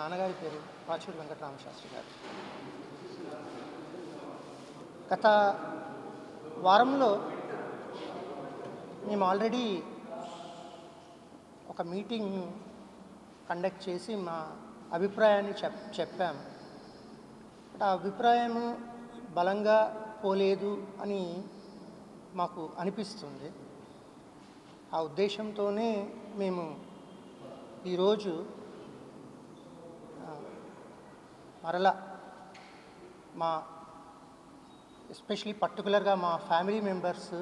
నాన్నగారి పేరు పాచూరి వెంకటరామశాస్త్రి గారు. గత వారంలో మేము ఆల్రెడీ ఒక మీటింగ్ కండక్ట్ చేసి మా అభిప్రాయాన్ని చెప్ చెప్పాము బట్ ఆ అభిప్రాయం బలంగా పోలేదు అని మాకు అనిపిస్తుంది. ఆ ఉద్దేశంతోనే మేము ఈరోజు ఆ, మరలా మా ఎస్పెషలీ పర్టికులర్గా మా ఫ్యామిలీ మెంబర్స్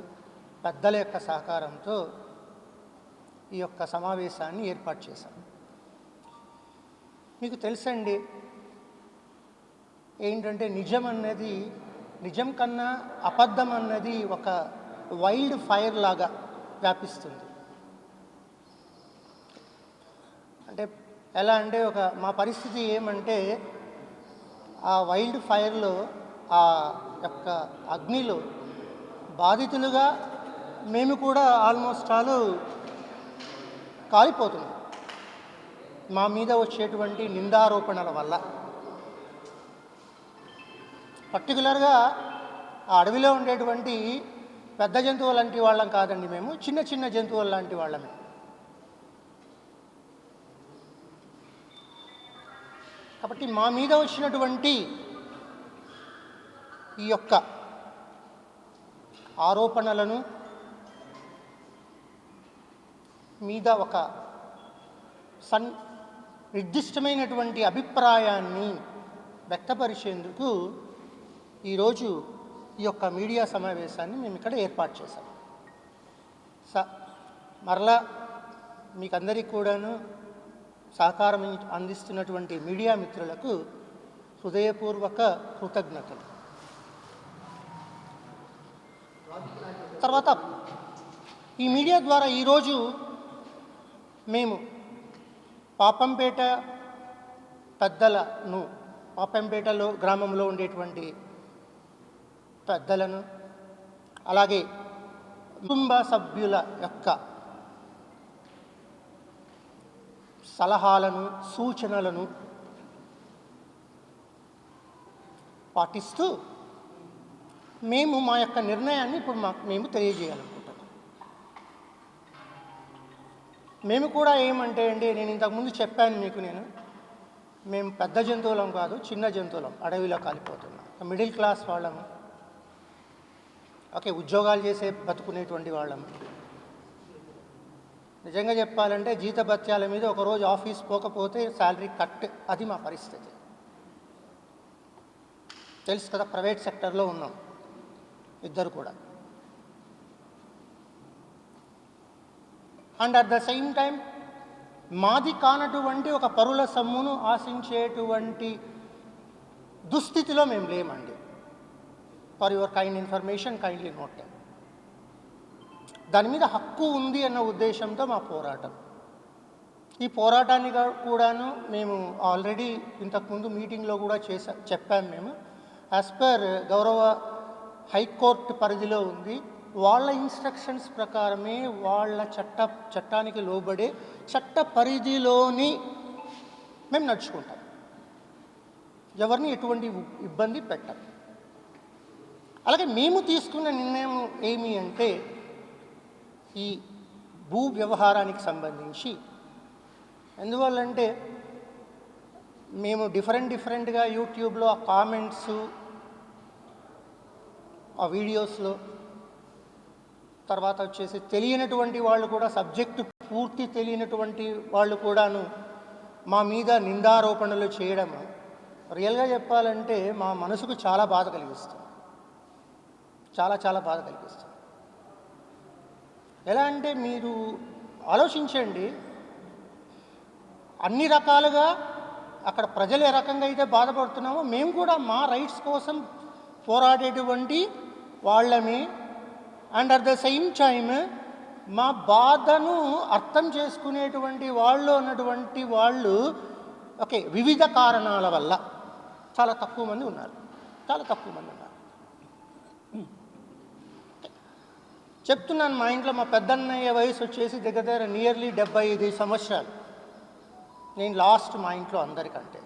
పెద్దల యొక్క సహకారంతో ఈ యొక్క సమావేశాన్ని ఏర్పాటు చేశాం. మీకు తెలుసండి ఏంటంటే నిజం అన్నది నిజం కన్నా అబద్ధం అన్నది ఒక వైల్డ్ ఫైర్ లాగా వ్యాపిస్తుంది. అంటే ఎలా అంటే ఒక మా పరిస్థితి ఏమంటే ఆ వైల్డ్ ఫైర్లో ఆ యొక్క అగ్నిలో బాధితులుగా మేము కూడా ఆల్మోస్ట్ ఆల్ కాలిపోతున్నాం. మా మీద వచ్చేటువంటి నిందారోపణల వల్ల. పర్టికులర్గా ఆ అడవిలో ఉండేటువంటి పెద్ద జంతువులు లాంటి వాళ్ళం కాదండి మేము చిన్న చిన్న జంతువులు లాంటి వాళ్ళమే. కాబట్టి మా మీద వచ్చినటువంటి ఈ యొక్క ఆరోపణలను మీద ఒక సన్ నిర్దిష్టమైనటువంటి అభిప్రాయాన్ని వ్యక్తపరిచేందుకు ఈరోజు ఈ యొక్క మీడియా సమావేశాన్ని మేము ఇక్కడ ఏర్పాటు చేశాం. స మరలా మీకు అందరికీ కూడాను సహకారం అందిస్తున్నటువంటి మీడియా మిత్రులకు హృదయపూర్వక కృతజ్ఞతలు. తర్వాత ఈ మీడియా ద్వారా ఈరోజు మేము పాపంపేట పెద్దలను పాపంపేటలో గ్రామంలో ఉండేటువంటి పెద్దలను అలాగే కుటుంబ సభ్యుల యొక్క సలహాలను సూచనలను పాటిస్తూ మేము మా యొక్క నిర్ణయాన్ని ఇప్పుడు మాకు మేము తెలియజేయాలనుకుంటున్నాం. మేము కూడా ఏమంటే అండి నేను ఇంతకుముందు చెప్పాను మీకు నేను మేము పెద్ద జంతువులం కాదు చిన్న జంతువులం అడవిలో కాలిపోతున్నాం. మిడిల్ క్లాస్ వాళ్ళము ఓకే ఉద్యోగాలు చేసే బతుకునేటువంటి వాళ్ళము. నిజంగా చెప్పాలంటే జీతభత్యాల మీద ఒకరోజు ఆఫీస్ పోకపోతే శాలరీ కట్ అది మా పరిస్థితి. తెలుసు కదా ప్రైవేట్ సెక్టర్లో ఉన్నాం. ఇద్దరు కూడా. And at the same time మాది కానటువంటి ఒక పరుల సమ్మును ఆశించేటువంటి దుస్థితిలో మేము లేమండి. For your kind information kindly note దాని మీద హక్కు ఉంది అన్న ఉద్దేశంతో మా పోరాటం. ఈ పోరాటాన్ని కూడాను మేము ఆల్రెడీ ఇంతకుముందు మీటింగ్లో కూడా చేసా చెప్పాం మేము. యాజ్ పర్ గౌరవ హైకోర్టు పరిధిలో ఉంది. వాళ్ళ ఇన్స్ట్రక్షన్స్ ప్రకారమే వాళ్ళ చట్ట చట్టానికి లోబడే చట్ట పరిధిలోని మేము నడుచుకుంటాం. ఎవరిని ఎటువంటి ఇబ్బంది పెట్టం. అలాగే మేము తీసుకున్న నిర్ణయం ఏమి అంటే ఈ భూ వ్యవహారానికి సంబంధించి. ఎందువల్లంటే మేము డిఫరెంట్ డిఫరెంట్గా యూట్యూబ్లో ఆ కామెంట్స్ ఆ వీడియోస్లో తర్వాత వచ్చేసి తెలియనటువంటి వాళ్ళు కూడా సబ్జెక్టు పూర్తి తెలియనటువంటి వాళ్ళు కూడాను మా మీద నిందారోపణలు చేయడం రియల్గా చెప్పాలంటే మా మనసుకు చాలా బాధ కలిగిస్తుంది. చాలా చాలా బాధ కలిగిస్తుంది. ఎలా అంటే మీరు ఆలోచించండి. అన్ని రకాలుగా అక్కడ ప్రజలు ఏ రకంగా అయితే బాధపడుతున్నామో మేము కూడా మా రైట్స్ కోసం పోరాడేటువంటి వాళ్ళమే. And at the same time మా బాధను అర్థం చేసుకునేటువంటి వాళ్ళు ఉన్నటువంటి వాళ్ళు ఓకే వివిధ కారణాల వల్ల చాలా తక్కువ మంది ఉన్నారు. చాలా తక్కువ మంది ఉన్నారు. చెప్తున్నాను మా ఇంట్లో మా పెద్దన్నయ్య వయసు వచ్చేసి దగ్గర దగ్గర నియర్లీ డెబ్బై ఐదు సంవత్సరాలు. నేను లాస్ట్ మా ఇంట్లో అందరికంటే.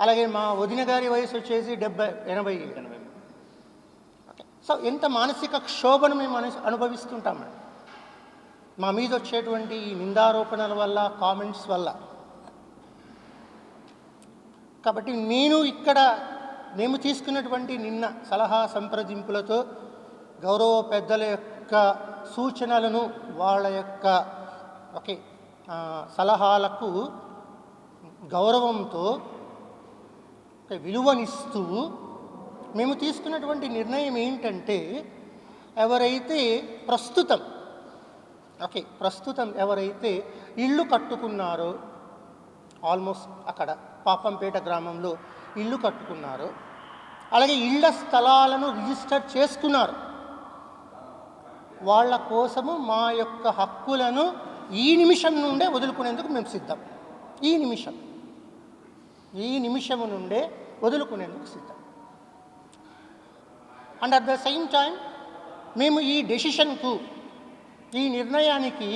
అలాగే మా వదిన గారి వయసు వచ్చేసి డెబ్బై ఎనభై ఎనభై సో ఎంత మానసిక క్షోభను మేము అను అనుభవిస్తుంటామండి మా మీద వచ్చేటువంటి ఈ నిందారోపణల వల్ల కామెంట్స్ వల్ల. కాబట్టి నేను ఇక్కడ మేము తీసుకున్నటువంటి నిన్న సలహా సంప్రదింపులతో గౌరవ పెద్దల యొక్క సూచనలను వాళ్ళ యొక్క ఓకే సలహాలకు గౌరవంతో విలువనిస్తూ మేము తీసుకున్నటువంటి నిర్ణయం ఏంటంటే ఎవరైతే ప్రస్తుతం ఓకే ప్రస్తుతం ఎవరైతే ఇల్లు కట్టుకున్నారో ఆల్మోస్ట్ అక్కడ పాపంపేట గ్రామంలో ఇల్లు కట్టుకున్నారో అలాగే ఇళ్ళ స్థలాలను రిజిస్టర్ చేసుకున్నారు వాళ్ళ కోసము మా యొక్క హక్కులను ఈ నిమిషం నుండే వదులుకునేందుకు మేము సిద్ధం. ఈ నిమిషం. ఈ నిమిషము నుండే వదులుకునేందుకు సిద్ధం. And at the same time మేము ఈ డెసిషన్కు ఈ నిర్ణయానికి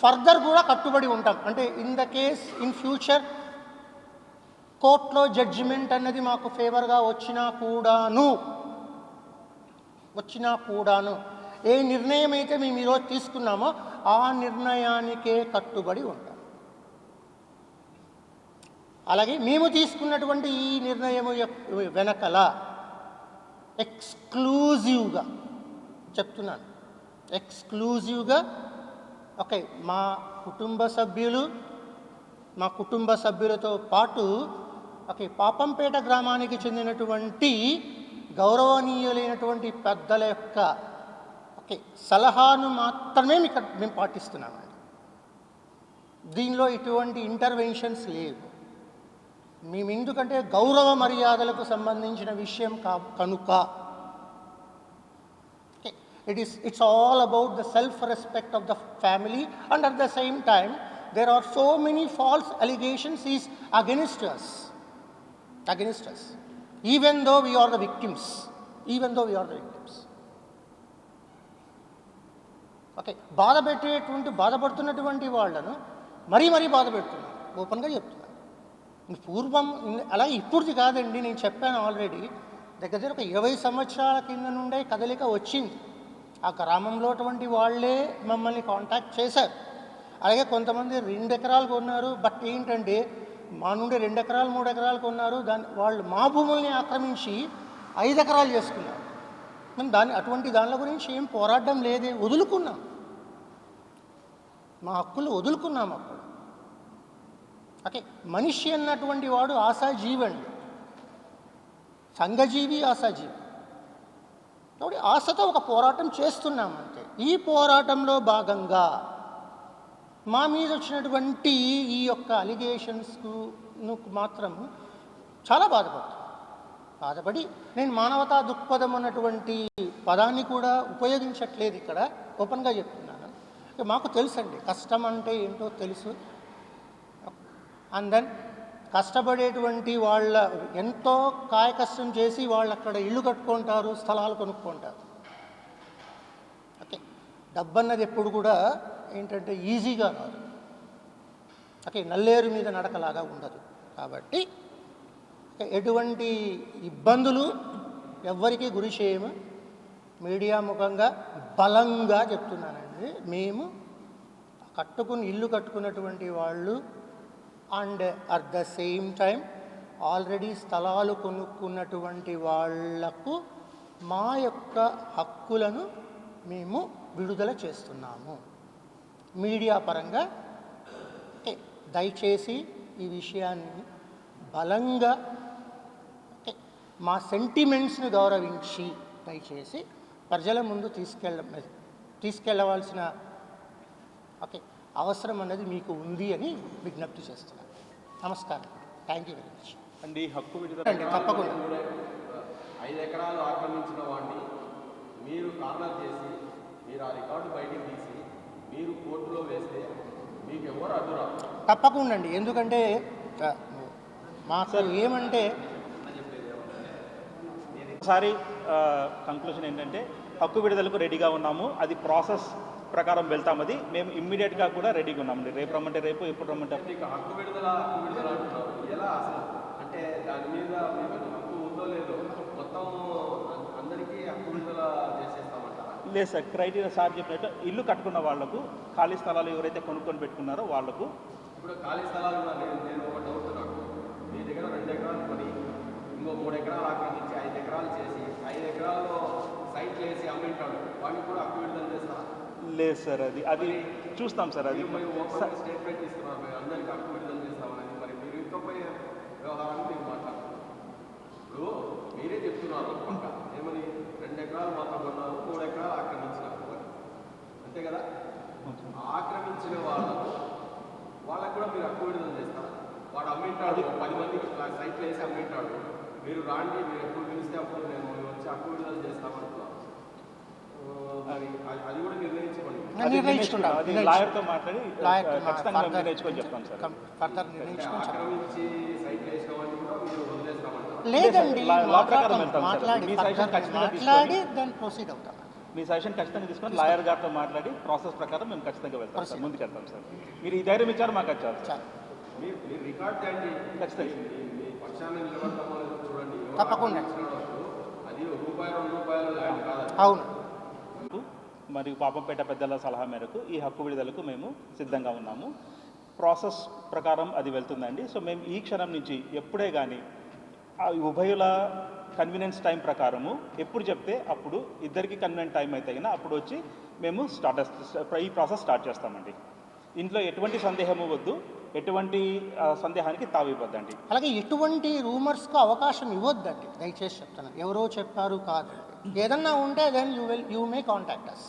ఫర్దర్ కూడా కట్టుబడి ఉంటాం. అంటే in the case in future కోర్టులో జడ్జిమెంట్ అన్నది మాకు ఫేవర్గా వచ్చినా కూడాను వచ్చినా కూడాను ఏ నిర్ణయం అయితే మేము ఈరోజు తీసుకున్నామో ఆ నిర్ణయానికే కట్టుబడి ఉంటాం. అలాగే మేము తీసుకున్నటువంటి ఈ నిర్ణయము యొక్క వెనకల ఎక్స్క్లూజివ్గా చెప్తున్నాను. ఎక్స్క్లూజివ్గా ఓకే మా కుటుంబ సభ్యులు మా కుటుంబ సభ్యులతో పాటు ఓకే పాపంపేట గ్రామానికి చెందినటువంటి గౌరవనీయులైనటువంటి పెద్దల యొక్క ఓకే సలహాను మాత్రమే ఇక్కడ మేము పాటిస్తున్నామండి దీనిలో ఎటువంటి ఇంటర్వెన్షన్స్ లేవు. మేము ఎందుకంటే గౌరవ మర్యాదలకు సంబంధించిన విషయం కా కనుక. It is it's all about the self respect of the family and at the same time there are so many false allegations is against us against even though we are the victims even though we the victims okay బాధ పెట్టేటువంటి బాధపడుతున్నటువంటి వాళ్ళను మరీ మరీ బాధ పెడుతున్నాను ఓపెన్గా చెప్తున్నాను పూర్వం అలా ఇప్పుడుది కాదండి నేను చెప్పాను ఆల్రెడీ. దగ్గర దగ్గర ఒక ఇరవై సంవత్సరాల కింద నుండే కదలిక వచ్చింది. ఆ గ్రామంలో అటువంటి వాళ్ళే మమ్మల్ని కాంటాక్ట్ చేశారు. అలాగే కొంతమంది రెండు ఎకరాలు కొన్నారు బట్ ఏంటంటే మా నుండి రెండు ఎకరాలు మూడు ఎకరాలు కొన్నారు దాన్ని వాళ్ళు మా భూముల్ని ఆక్రమించి ఐదు ఎకరాలు చేసుకున్నారు. మేము దాని అటువంటి దానిల గురించి ఏం పోరాడడం లేదే. వదులుకున్నాం. మా హక్కులు వదులుకున్నాం అప్పుడు. ఓకే మనిషి అన్నటువంటి వాడు ఆశాజీవండి. సంఘజీవి ఆశాజీవి. కాబట్టి ఆశతో ఒక పోరాటం చేస్తున్నాం అంతే. ఈ పోరాటంలో భాగంగా మా మీద వచ్చినటువంటి ఈ యొక్క అలిగేషన్స్కు మాత్రం చాలా బాధపడుతుంది బాధపడి నేను మానవతా దృక్పథం అన్నటువంటి పదాన్ని కూడా ఉపయోగించట్లేదు ఇక్కడ. ఓపెన్గా చెప్తున్నాను. మాకు తెలుసండి కష్టం అంటే ఏంటో తెలుసు. అండ్ దెన్ కష్టపడేటువంటి వాళ్ళ ఎంతో కాయ కష్టం చేసి వాళ్ళు అక్కడ ఇల్లు కట్టుకుంటారు స్థలాలు కొనుక్కుంటారు. ఓకే డబ్బన్నది ఎప్పుడు కూడా ఏంటంటే ఈజీగా రాదు ఓకే నల్లేరు మీద నడకలాగా ఉండదు. కాబట్టి ఎటువంటి ఇబ్బందులు ఎవ్వరికీ గురి చేయము. మీడియా ముఖంగా బలంగా చెప్తున్నానండి. మేము కట్టుకుని ఇల్లు కట్టుకున్నటువంటి వాళ్ళు and at the same time already స్థలాలు కొనుక్కున్నటువంటి వాళ్ళకు మా యొక్క హక్కులను మేము విడుదల చేస్తున్నాము. మీడియా పరంగా దయచేసి ఈ విషయాన్ని బలంగా మా సెంటిమెంట్స్ని గౌరవించి దయచేసి ప్రజల ముందు తీసుకెళ్ళ తీసుకెళ్ళవలసిన ఓకే అవసరం అనేది మీకు ఉంది అని విజ్ఞప్తి చేస్తున్నాను నమస్కారం. Thank you very much and హక్కు అండి తప్పకుండా. ఐదు ఎకరాలు ఆక్రమించిన వాడిని మీరు కార్నర్ చేసి మీరు ఆ రికార్డు బయటికి తీసి మీరు కోర్టులో వేస్తే మీకు ఎవరు అడ్డురారు? తప్పకుండా అండి. ఎందుకంటే మాకు ఏమంటే ఒకసారి కంక్లూజన్ ఏంటంటే హక్కు విడుదలకు రెడీగా ఉన్నాము. అది ప్రాసెస్ ప్రకారం వెళ్తామది మేము ఇమ్మీడియట్గా కూడా రెడీగా ఉన్నామండి రేపు రమ్మంటే రేపు ఎప్పుడు రమ్మంటే హక్కు విడుదల ఎలా అసలు? అంటే దాని మీద మీకు హక్కు ఉందో లేదో మొత్తం అం- అందరికీ హక్కు విడుదల చేసేస్తామంటారా? లేదు సార్. క్రైటీరియా సార్ చెప్పినట్టు ఇల్లు కట్టుకున్న వాళ్ళకు ఖాళీ స్థలాలు ఎవరైతే కొనుక్కొని పెట్టుకున్నారో వాళ్ళకు ఇప్పుడు ఖాళీ స్థలాలు నేను ఒక డౌట్ నాకు. మీ దగ్గర రెండు ఎకరాలు కొని ఇంకో మూడు ఎకరాలు ఆక్రమించి ఐదు ఎకరాలు చేసి ఐదు ఎకరాల్లో సైట్లు వేసి అమ్మింటాడు. వాడిని కూడా చేస్తారా లేదు సార్ అది అది చూస్తాం సార్ అది. స్టేట్మెంట్ ఇస్తున్నారు అందరికీ చేస్తామని మరి మీరు ఇంకొక వ్యవహారాన్ని మీరు మాట్లాడుతున్నారు ఇప్పుడు మీరే చెప్తున్నారు ఏమని? రెండు ఎకరాలు మాత్రం కొన్నారు మూడు ఎకరాలు ఆక్రమించినారు. అని. అంతే కదా? ఆక్రమించిన వాళ్ళకు వాళ్ళకు కూడా మీరు విడుదల చేస్తారా? వాడు అమ్మింటాడు పది మందికి సైట్లు వేసి అమ్మింటాడు. మీరు రాండి మీరు ఎప్పుడు పిలిస్తే అప్పుడు మేము వచ్చి హక్కు విడుదల చేస్తామంటున్నాం. ఆ, మరి అది- అది కూడా నిర్ణయించుకోండి. లాయర్తో మాట్లాడి ఖచ్చితంగా నిర్ణయించుకొని చెప్తాం సార్. ఫర్దర్ నిర్ణయించుకొని. ఆక్రమించి సైట్ వేసిన కూడా మీరు వదిలేస్తామంటారు లేదండి. మాట్లాడి మీ సజెషన్ ఖచ్చితంగా మాట్లాడి దాన్ని ప్రొసీడ్ అవుతాం. మీ సజెషన్ ఖచ్చితంగా తీసుకొని లాయర్ గారితో మాట్లాడి ప్రాసెస్ ప్రకారం మేము ఖచ్చితంగా వెళ్తాం సార్. ముందుకు వెళ్తాం సార్. మీరు ఈ ధైర్యం ఇచ్చారు మాకు వచ్చారు సార్. మీరు రికార్డ్ చేయండి ఖచ్చితంగా. పక్షాన్ని నిలబడతామో తప్పకుండా. అవును. మరియు పాపంపేట పెద్దల సలహా మేరకు ఈ హక్కు విడుదలకు మేము సిద్ధంగా ఉన్నాము. ప్రాసెస్ ప్రకారం అది వెళ్తుందండి. సో మేము ఈ క్షణం నుంచి ఎప్పుడే కానీ ఉభయుల కన్వీనియన్స్ టైం ప్రకారము ఎప్పుడు చెప్తే అప్పుడు ఇద్దరికి కన్వీనియంట్ టైం అయితే కన్నా అప్పుడు వచ్చి మేము స్టార్ట్ ఈ ప్రాసెస్ స్టార్ట్ చేస్తామండి. ఇంట్లో ఎటువంటి సందేహము వద్దు. ఎటువంటి సందేహానికి తావివ్వద్దండి. అలాగే ఎటువంటి రూమర్స్కు అవకాశం ఇవ్వద్దండి. దయచేసి చెప్తాను ఎవరో చెప్పారు కాదు. ఏదన్నా ఉంటే then you will you may contact us